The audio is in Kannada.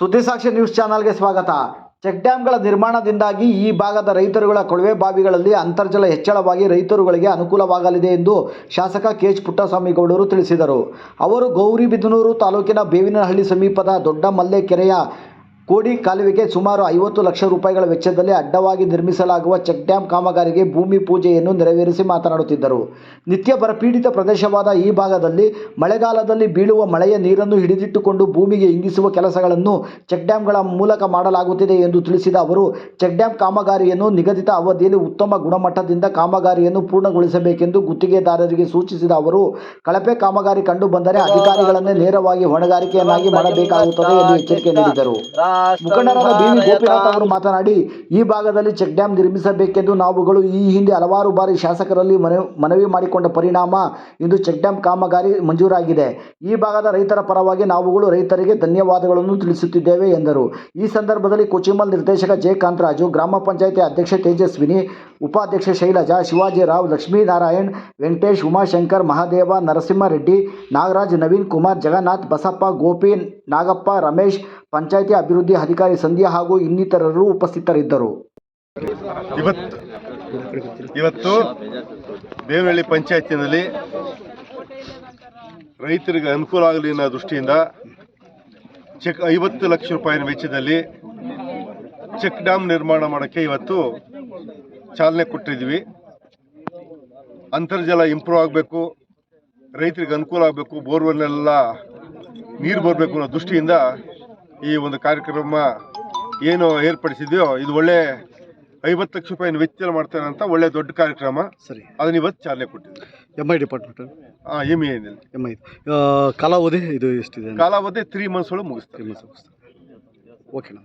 ಸುದ್ದಿಸಾಕ್ಷಿ ನ್ಯೂಸ್ ಚಾನಲ್ಗೆ ಸ್ವಾಗತ. ಚೆಕ್ ಡ್ಯಾಂಗಳ ನಿರ್ಮಾಣದಿಂದಾಗಿ ಈ ಭಾಗದ ರೈತರುಗಳ ಕೊಳವೆ ಬಾವಿಗಳಲ್ಲಿ ಅಂತರ್ಜಲ ಹೆಚ್ಚಳವಾಗಿ ರೈತರುಗಳಿಗೆ ಅನುಕೂಲವಾಗಲಿದೆ ಎಂದು ಶಾಸಕ ಕೆ ಎಚ್ ಪುಟ್ಟಸ್ವಾಮಿಗೌಡರು ತಿಳಿಸಿದರು. ಅವರು ಗೌರಿಬಿದನೂರು ತಾಲೂಕಿನ ಬೇವಿನಹಳ್ಳಿ ಸಮೀಪದ ದೊಡ್ಡ ಮಲ್ಲೆ ಕೆರೆಯ ಕೋಡಿ ಕಾಲುವೆಗೆ ಸುಮಾರು ಐವತ್ತು ಲಕ್ಷ ರೂಪಾಯಿಗಳ ವೆಚ್ಚದಲ್ಲಿ ಅಡ್ಡವಾಗಿ ನಿರ್ಮಿಸಲಾಗುವ ಚೆಕ್ ಡ್ಯಾಂ ಕಾಮಗಾರಿಗೆ ಭೂಮಿ ಪೂಜೆಯನ್ನು ನೆರವೇರಿಸಿ ಮಾತನಾಡುತ್ತಿದ್ದರು. ನಿತ್ಯ ಬರಪೀಡಿತ ಪ್ರದೇಶವಾದ ಈ ಭಾಗದಲ್ಲಿ ಮಳೆಗಾಲದಲ್ಲಿ ಬೀಳುವ ಮಳೆಯ ನೀರನ್ನು ಹಿಡಿದಿಟ್ಟುಕೊಂಡು ಭೂಮಿಗೆ ಇಂಗಿಸುವ ಕೆಲಸಗಳನ್ನು ಚೆಕ್ ಡ್ಯಾಂಗಳ ಮೂಲಕ ಮಾಡಲಾಗುತ್ತಿದೆ ಎಂದು ತಿಳಿಸಿದ ಅವರು, ಚೆಕ್ ಡ್ಯಾಂ ಕಾಮಗಾರಿಯನ್ನು ನಿಗದಿತ ಅವಧಿಯಲ್ಲಿ ಉತ್ತಮ ಗುಣಮಟ್ಟದಿಂದ ಕಾಮಗಾರಿಯನ್ನು ಪೂರ್ಣಗೊಳಿಸಬೇಕೆಂದು ಗುತ್ತಿಗೆದಾರರಿಗೆ ಸೂಚಿಸಿದ ಅವರು, ಕಳಪೆ ಕಾಮಗಾರಿ ಕಂಡು ಬಂದರೆ ಅಧಿಕಾರಿಗಳನ್ನೇ ನೇರವಾಗಿ ಹೊಣೆಗಾರಿಕೆಯನ್ನಾಗಿ ಮಾಡಬೇಕಾಗುತ್ತದೆ ಎಂದು ಎಚ್ಚರಿಕೆ ನೀಡಿದರು. ಮುಖಂಡರಾದ ಬಿ ವಿ ಗೋಪಿನಾಥ್ ಅವರು ಮಾತನಾಡಿ ಈ ಭಾಗದಲ್ಲಿ ಚೆಕ್ ಡ್ಯಾಂ ನಿರ್ಮಿಸಬೇಕೆಂದು ನಾವುಗಳು ಈ ಹಿಂದೆ ಹಲವಾರು ಬಾರಿ ಶಾಸಕರಲ್ಲಿ ಮನವಿ ಮನವಿ ಮಾಡಿಕೊಂಡ ಪರಿಣಾಮ ಇಂದು ಚೆಕ್ ಡ್ಯಾಂ ಕಾಮಗಾರಿ ಮಂಜೂರಾಗಿದೆ. ಈ ಭಾಗದ ರೈತರ ಪರವಾಗಿ ನಾವುಗಳು ರೈತರಿಗೆ ಧನ್ಯವಾದಗಳನ್ನು ತಿಳಿಸುತ್ತಿದ್ದೇವೆ ಎಂದರು. ಈ ಸಂದರ್ಭದಲ್ಲಿ ಕೊಚಿಮಲ್ ನಿರ್ದೇಶಕ ಜೆ ಕಾಂತರಾಜು ಗ್ರಾಮ ಪಂಚಾಯಿತಿ ಅಧ್ಯಕ್ಷೆ ತೇಜಸ್ವಿನಿ ಉಪಾಧ್ಯಕ್ಷೆ ಶೈಲಜಾ ಶಿವಾಜಿರಾವ್ ಲಕ್ಷ್ಮೀನಾರಾಯಣ್, ವೆಂಕಟೇಶ್, ಉಮಾಶಂಕರ್, ಮಹಾದೇವ, ನರಸಿಂಹರೆಡ್ಡಿ, ನಾಗರಾಜ್, ನವೀನ್ ಕುಮಾರ್, ಜಗನ್ನಾಥ್, ಬಸಪ್ಪ, ಗೋಪಿ, ನಾಗಪ್ಪ, ರಮೇಶ್, ಪಂಚಾಯಿತಿ ಅಭಿವೃದ್ಧಿ ಅಧಿಕಾರಿ ಸಂಧ್ಯಾ ಹಾಗೂ ಇನ್ನಿತರರು ಉಪಸ್ಥಿತರಿದ್ದರು. ಇವತ್ತು ಇವತ್ತು ಬೇವನಹಳ್ಳಿ ಪಂಚಾಯತಿನಲ್ಲಿ ರೈತರಿಗೆ ಅನುಕೂಲ ಆಗಲಿ ಅನ್ನೋ ದೃಷ್ಟಿಯಿಂದ ಚೆಕ್ ಐವತ್ತು ಲಕ್ಷ ರೂಪಾಯಿನ ವೆಚ್ಚದಲ್ಲಿ ಚೆಕ್ ಡ್ಯಾಮ್ ನಿರ್ಮಾಣ ಮಾಡೋಕ್ಕೆ ಇವತ್ತು ಚಾಲನೆ ಕೊಟ್ಟಿದ್ದೀವಿ. ಅಂತರ್ಜಲ ಇಂಪ್ರೂವ್ ಆಗಬೇಕು ರೈತರಿಗೆ ಅನುಕೂಲ ಆಗಬೇಕು ಬೋರ್ವೆಲ್ನೆಲ್ಲ ನೀರು ಬರಬೇಕು ಅನ್ನೋ ದೃಷ್ಟಿಯಿಂದ ಈ ಒಂದು ಕಾರ್ಯಕ್ರಮ ಏನು ಏರ್ಪಡಿಸಿದೆಯೋ ಇದು ಒಳ್ಳೆ ಐವತ್ತು ಲಕ್ಷ ರೂಪಾಯಿ ವೆಚ್ಚ ಮಾಡ್ತಾರೆ ಅಂತ ಒಳ್ಳೆ ದೊಡ್ಡ ಕಾರ್ಯಕ್ರಮ. ಸರಿ. ಅದನ್ನ ಇವತ್ತು ಚಾಲನೆ ಕೊಟ್ಟಿದ್ದೀವಿ. ಎಂ ಐ ಡಿಪಾರ್ಟ್ಮೆಂಟ್ ಎಂ ಎನಲ್ಲಿ ಎಂ ಐ ಕಾಲಾವಧಿ ಇದು ಎಷ್ಟಿದೆ? ಕಾಲಾವಧಿ ತ್ರೀ ಮಂತ್ಸ್ ಒಳಗೆ ಮುಗಿಸ್ತಾರೆ. ಓಕೆನಾ